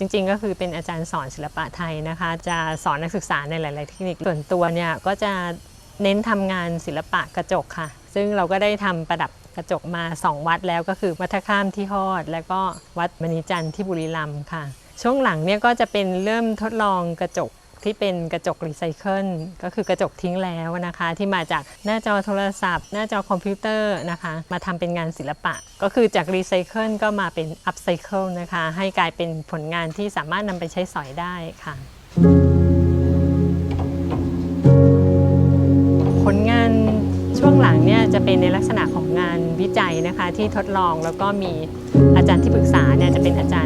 จริงๆ ก็คือเป็นอาจารย์สอนศิลปะไทยนะคะ จะสอนนักศึกษาในหลาย ๆ เทคนิคส่วนตัวเนี่ยก็จะเน้นทำงานศิลปะกระจกค่ะ ซึ่งเราก็ได้ทำประดับกระจกมา 2 วัดแล้วก็คือวัดท่าข้ามที่ฮอด แล้วก็วัดมณีจันทร์ที่บุรีรัมย์ค่ะ ช่วงหลังเนี่ยก็จะเป็นเริ่มทดลองกระจก ที่เป็นกระจกรีไซเคิลก็คือกระจกทิ้งแล้วนะคะ ที่มาจากหน้าจอโทรศัพท์ หน้าจอคอมพิวเตอร์นะคะ มาทำเป็นงานศิลปะ ก็คือจากรีไซเคิลก็มาเป็นอัพไซเคิลนะคะ ให้กลายเป็นผลงานที่สามารถนำไปใช้สอยได้ค่ะ ผลงานช่วงหลังเนี่ยจะเป็นในลักษณะของงานวิจัยนะคะ ที่ทดลองแล้วก็มีอาจารย์ที่ปรึกษาเนี่ยจะเป็นอาจารย์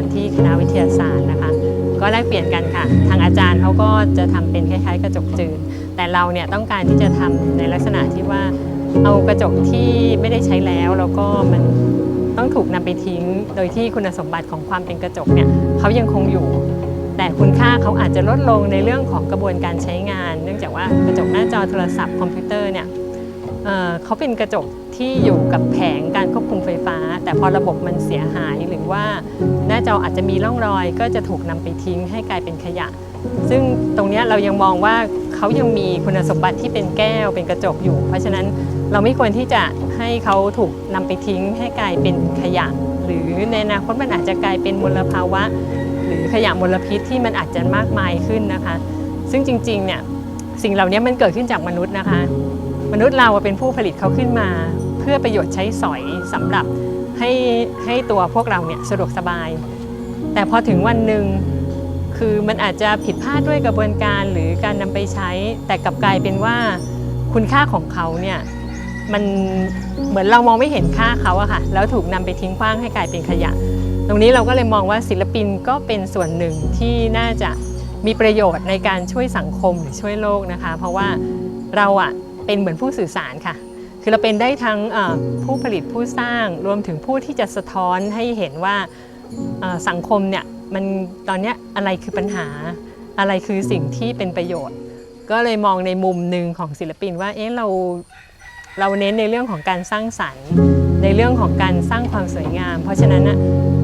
ก็แลกเปลี่ยนกันค่ะ ทางอาจารย์เขาก็จะทำเป็นคล้ายๆ กระจกจืดแต่เราเนี่ยต้องการที่จะทำในลักษณะที่ว่าเอากระจกที่ไม่ได้ใช้แล้วแล้วก็มันต้องถูกนำไปทิ้ง โดยที่คุณสมบัติของความเป็นกระจกเนี่ยเขายังคงอยู่ แต่คุณค่าเขาอาจจะลดลงในเรื่องของกระบวนการใช้งาน เนื่องจากว่ากระจกหน้าจอโทรศัพท์คอมพิวเตอร์เนี่ยเเขาเป็นกระจกที่อยู่กับแผงการควบคุมไฟฟ้า แต่พอระบบมันเสียหายหรือว่า จออาจจะมีร่องรอย ก็จะถูกนำไปทิ้งให้กลายเป็นขยะ ซึ่งตรงนี้เรายังมองว่าเขายังมีคุณสมบัติที่เป็นแก้วเป็นกระจกอยู่ เพราะฉะนั้นเราไม่ควรที่จะให้เขาถูกนำไปทิ้งให้กลายเป็นขยะ หรือในอนาคตมันอาจจะกลายเป็นมลภาวะ หรือขยะมลพิษที่มันอาจจะมากมายขึ้นนะคะ ซึ่งจริงๆเนี่ยสิ่งเหล่านี้มันเกิดขึ้นจากมนุษย์นะคะ มนุษย์เราเป็นผู้ผลิตเขาขึ้นมา เพื่อประโยชน์ใช้สอยสำหรับ ให้ให้ตัวพวกเราเนี่ยสะดวกสบาย แต่พอถึงวันหนึ่งคือมันอาจจะผิดพลาดด้วยกระบวนการหรือการนำไปใช้ แต่กลับกลายเป็นว่าคุณค่าของเขาเนี่ยมันเหมือนเรามองไม่เห็นค่าเขาอะค่ะแล้วถูกนำไปทิ้งขว้างให้กลายเป็นขยะ ตรงนี้เราก็เลยมองว่าศิลปินก็เป็นส่วนหนึ่งที่น่าจะมีประโยชน์ในการช่วยสังคมหรือช่วยโลกนะคะ เพราะว่าเราอะเป็นเหมือนผู้สื่อสารค่ะ คือเราเป็นได้ทั้งผู้ผลิตผู้สร้างรวมถึงผู้ที่จะสะท้อนให้เห็นว่าสังคมเนี่ยมันตอนนี้อะไรคือปัญหาอะไรคือสิ่งที่เป็นประโยชน์ ก็เลยมองในมุมหนึ่งของศิลปินว่าเอ๊ะเราเราเน้นในเรื่องของการสร้างสรรค์ ในเรื่องของการสร้างความสวยงาม เพราะฉะนั้นนะ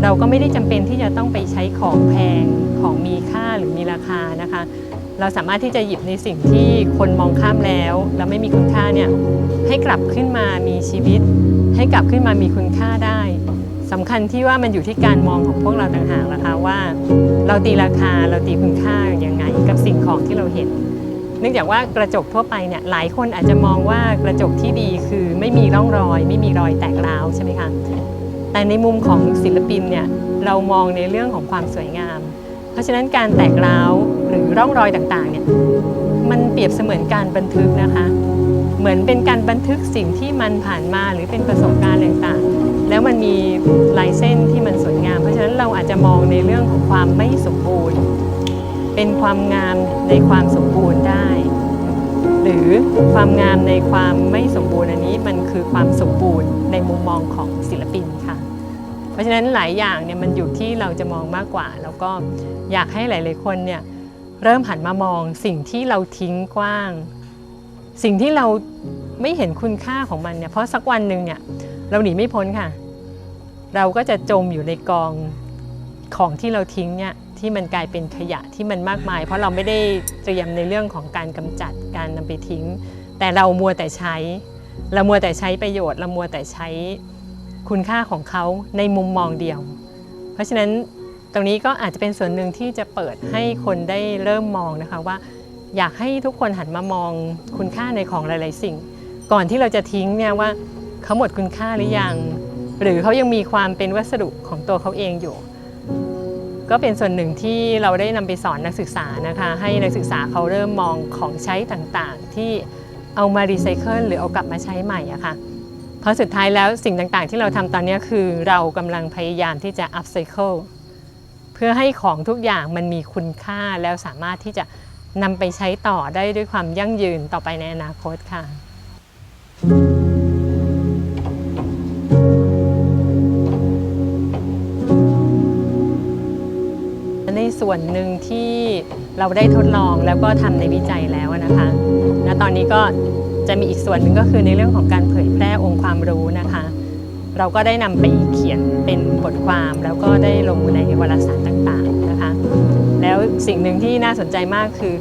เราก็ไม่ได้จำเป็นที่จะต้องไปใช้ของแพงของมีค่าหรือมีราคานะคะ เราสามารถที่จะหยิบในสิ่งที่คนมองข้ามแล้ว แล้วไม่มีคุณค่าเนี่ยให้กลับขึ้นมามีชีวิต ให้กลับขึ้นมามีคุณค่าได้สำคัญที่ว่ามันอยู่ที่การมองของพวกเราต่างหากนะคะว่า เราตีราคาเราตีคุณค่ายังไงกับสิ่งของที่เราเห็น เนื่องจากว่ากระจกทั่วไปเนี่ยหลายคนอาจจะมองว่ากระจกที่ดีคือไม่มีร่องรอย ไม่มีรอยแตกร้าวใช่ไหมคะแต่ในมุมของศิลปินเนี่ยเรามองในเรื่องของความสวยงาม ราะฉะนั้นการแตกร้าวหรือร่องรอยต่างๆเนี่ยมันเปรียบเสมือนการบันทึกนะคะ เหมือนเป็นการบันทึกสิ่งที่มันผ่านมาหรือเป็นประสบการณ์ต่างๆ แล้วมันมีลายเส้นที่มันสวยงาม เพราะฉะนั้นเราอาจจะมองในเรื่องของความไม่สมบูรณ์ เป็นความงามในความสมบูรณ์ได้ หรือความงามในความไม่สมบูรณ์อันนี้มันคือความสมบูรณ์ในมุมมองของศิลปินค่ะ ราะฉะนั้นหลายอย่างเนี่ยมันอยู่ที่เราจะมองมากกว่า แล้วก็อยากให้หลาย ๆ คนเนี่ยเริ่มหันมามองสิ่งที่เราทิ้งกว้าง สิ่งที่เราไม่เห็นคุณค่าของมันเนี่ยเพราะสักวันหนึ่งเนี่ยเราหนีไม่พ้นค่ะ เราก็จะจมอยู่ในกองของที่เราทิ้งเนี่ยที่มันกลายเป็นขยะที่มันมากมาย เพราะเราไม่ได้เตรียมในเรื่องของการกำจัดการนำไปทิ้ง แต่เรามัวแต่ใช้ เรามัวแต่ใช้ประโยชน์ เรามัวแต่ใช้ คุณค่าของเขาในมุมมองเดียว เพราะฉะนั้นตรงนี้ก็อาจจะเป็นส่วนหนึ่งที่จะเปิดให้คนได้เริ่มมองนะคะว่า อยากให้ทุกคนหันมามองคุณค่าในของหลาย ๆ สิ่ง ก่อนที่เราจะทิ้งเนี่ยว่าเขาหมดคุณค่าหรือยัง หรือเขายังมีความเป็นวัสดุของตัวเขาเองอยู่ ก็เป็นส่วนหนึ่งที่เราได้นำไปสอนนักศึกษานะคะ ให้นักศึกษาเขาเริ่มมองของใช้ต่าง ๆ ที่เอามารีไซเคิลหรือเอากลับมาใช้ใหม่อะค่ะ ราะสุดท้ายแล้วสิ่งต่างๆ ที่เราทำตอนนี้คือเรากำลังพยายามที่จะอัพไซเคิลเพื่อให้ของทุกอย่างมันมีคุณค่าแล้วสามารถที่จะนำไปใช้ต่อได้ด้วยความยั่งยืนต่อไปในอนาคตค่ะ ในส่วนหนึ่งที่เราได้ทดลองแล้วก็ทำในวิจัยแล้วนะคะณตอนนี้ก็ จะมีอีกส่วนหนึ่งก็คือในเรื่องของการเผยแพร่องค์ความรู้นะคะ เราก็ได้นำไปเขียนเป็นบทความแล้วก็ได้ลงในวารสารต่างๆนะคะ แล้วสิ่งหนึ่งที่น่าสนใจมากคือ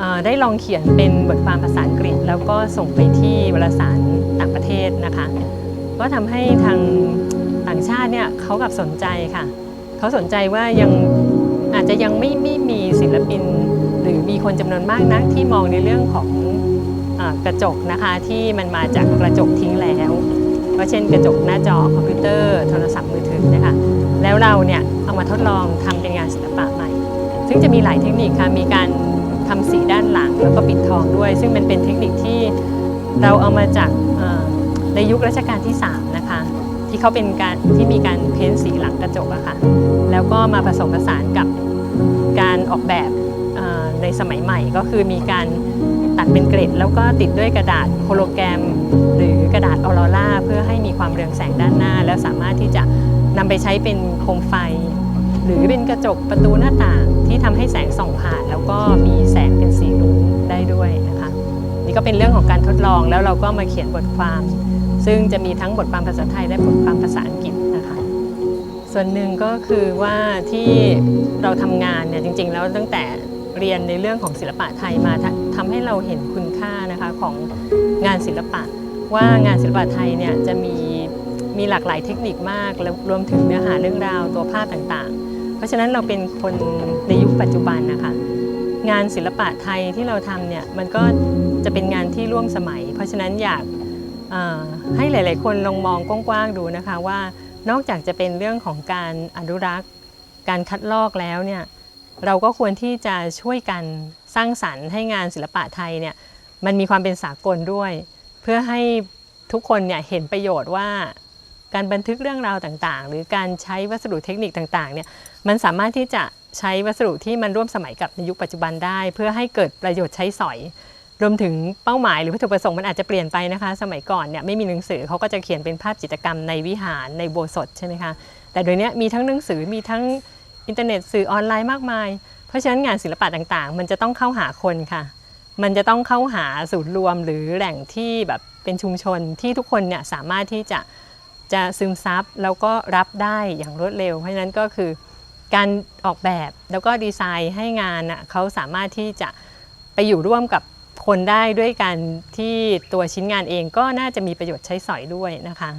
อได้ลองเขียนเป็นบทความภาษาอังกฤษ แล้วก็ส่งไปที่วารสารต่างประเทศนะคะ ก็ทำให้ทางต่างชาติเนี่ยเขากับสนใจค่ะเขาสนใจว่ายังอาจจะยังไม่ไม่มีศิลปิน หรือมีคนจำนวนมากนักที่มองในเรื่องของ กระจกนะคะที่มันมาจากกระจกทิ้งแล้ว ก็เช่นกระจกหน้าจอคอมพิวเตอร์โทรศัพท์มือถือนะคะแล้วเราเนี่ยเอามาทดลองทำเป็นงานศิลปะใหม่ ซึ่งจะมีหลายเทคนิคค่ะมีการทำสีด้านหลังแล้วก็ปิดทองด้วย ซึ่งมันเป็นเทคนิคที่เราเอามาจากในยุครัชกาลที่ 3 นะคะ ที่เขาเป็นการที่มีการเพ้นสีหลังกระจกอะค่ะแล้วก็มาผสมผสานกับการออกแบบ ในสมัยใหม่ก็คือมีการตัดเป็นเกรดแล้วก็ติดด้วยกระดาษโฮโลแกรม หรือกระดาษออโรราเพื่อให้มีความเรืองแสงด้านหน้า แล้วสามารถที่จะนำไปใช้เป็นโคมไฟ หรือเป็นกระจกประตูหน้าต่างที่ทำให้แสงส่องผ่าน แล้วก็มีแสงเป็นสีรุ้งได้ด้วยนะคะ นี่ก็เป็นเรื่องของการทดลองแล้วเราก็มาเขียนบทความ ซึ่งจะมีทั้งบทความภาษาไทยและบทความภาษาอังกฤษนะคะส่วนหนึ่งก็คือว่าที่เราทำงานเนี่ยจริง ๆ แล้วตั้งแต่ เรียนในเรื่องของศิลปะไทยมาทำทำให้เราเห็นคุณค่านะคะของงานศิลปะ ว่างานศิลปะไทยเนี่ยจะมีมีหลากหลายเทคนิคมากแล้วรวมถึงเนื้อหาเรื่องราวตัวภาพต่างๆ เพราะฉะนั้นเราเป็นคนในยุคปัจจุบันนะคะงานศิลปะไทยที่เราทำเนี่ยมันก็จะเป็นงานที่ร่วมสมัย เพราะฉะนั้นอยากให้หลาย ๆ คนลองมองกว้างๆดูนะคะว่านอกจากจะเป็นเรื่องของการอนุรักษ์ การคัดลอกแล้วเนี่ย เราก็ควรที่จะช่วยกันสร้างสรรค์ให้งานศิลปะไทยเนี่ยมันมีความเป็นสากลด้วย เพื่อให้ทุกคนเนี่ยเห็นประโยชน์ว่า การบันทึกเรื่องราวต่างๆ หรือการใช้วัสดุเทคนิคต่างๆเนี่ยมันสามารถที่จะใช้วัสดุที่มันร่วมสมัยกับในยุคปัจจุบันได้ เพื่อให้เกิดประโยชน์ใช้สอย รวมถึงเป้าหมายหรือวัตถุประสงค์มันอาจจะเปลี่ยนไปนะคะ สมัยก่อนเนี่ยไม่มีหนังสือเขาก็จะเขียนเป็นภาพจิตรกรรมในวิหารในโบสถ์ใช่ไหมคะแต่เดี๋ยวนี้มีทั้งหนังสือมีทั้ง อินเทอร์เน็ตสื่อออนไลน์มากมาย เพราะฉะนั้นงานศิลปะต่างๆ มันจะต้องเข้าหาคนค่ะ มันจะต้องเข้าหาศูนย์รวมหรือแหล่งที่แบบเป็นชุมชนที่ทุกคนเนี่ยสามารถที่จะจะซึมซับแล้วก็รับได้อย่างรวดเร็ว เพราะฉะนั้นก็คือการออกแบบแล้วก็ดีไซน์ให้งานน่ะเขาสามารถที่จะไปอยู่ร่วมกับคนได้ด้วยกันที่ตัวชิ้นงานเองก็น่าจะมีประโยชน์ใช้สอยด้วยนะคะ